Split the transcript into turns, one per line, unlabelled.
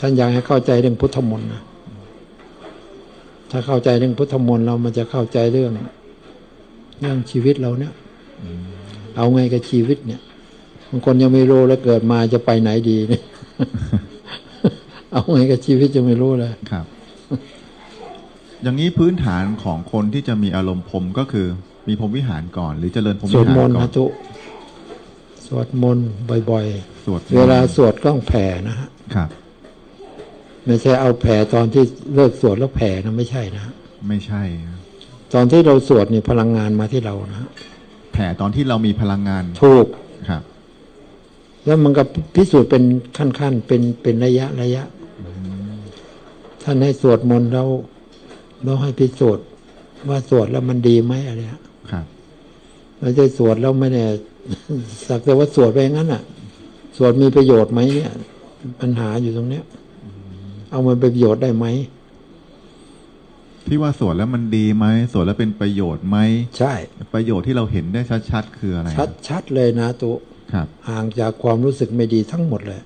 ท่านอยากให้เข้าใจเรื่องพุทธมนต์นะถ้าเข้าใจเรื่องพุทธมนต์เรามันจะเข้าใจเรื่อง เรื่องชีวิตเราเนี่ยเอาไงกับชีวิตเนี่ยบางคนยังไม่รู้แล้วเกิดมาจะไปไหนดีเนี่ยเอาไงกับชีวิตจะไม่รู้เลย
ครับ อย่างนี้พื้นฐานของคนที่จะมีอารมณ์พรหมก็คือ มีพรหมวิหารก่อน หรือเจริญพรหม
สว
วิ
ด
หาร
มนต์
ก่อ
นะ
น
ทุสวดมนต์บ่อย
สวด
ๆเวลาสวดก็ต้องแผ่นะฮะ
ครับ
ไม่ใช่เอาแผ่ตอนที่เลิกสวดแล้วแผ่นะไม่ใช่นะ
ไม่ใช่
ตอนที่เราสวดนี่พลังงานมาที่เรานะ
แผ่ตอนที่เรามีพลังงาน
ถูก
ครับ
แล้วมันก็พิสูจน์เป็นขั้นๆเป็นเป็นระยะระยะท่านให้สวดมนต์เราเราให้พิสูจน์ว่าสวดแล้วมันดีไหมอะไรเงี้ย
ครับ
ไม่ใช่สวดแล้วไม่เนี่ยสักแต่ว่าสวดไปอย่างนั้นอะ สวดมีประโยชน์ไหมเนี่ยปัญหาอยู่ตรงเนี้ย เอามันเป็นประโยชน์ได้ไหม
ที่ว่าสวดแล้วมันดีไหมสวดแล้วเป็นประโยชน์ไหม
ใช่
ประโยชน์ที่เราเห็นได้ชัดๆคืออะไร
ชัดชัดเลยนะตุ
ครับ
ห่างจากความรู้สึกไม่ดีทั้งหมดเลย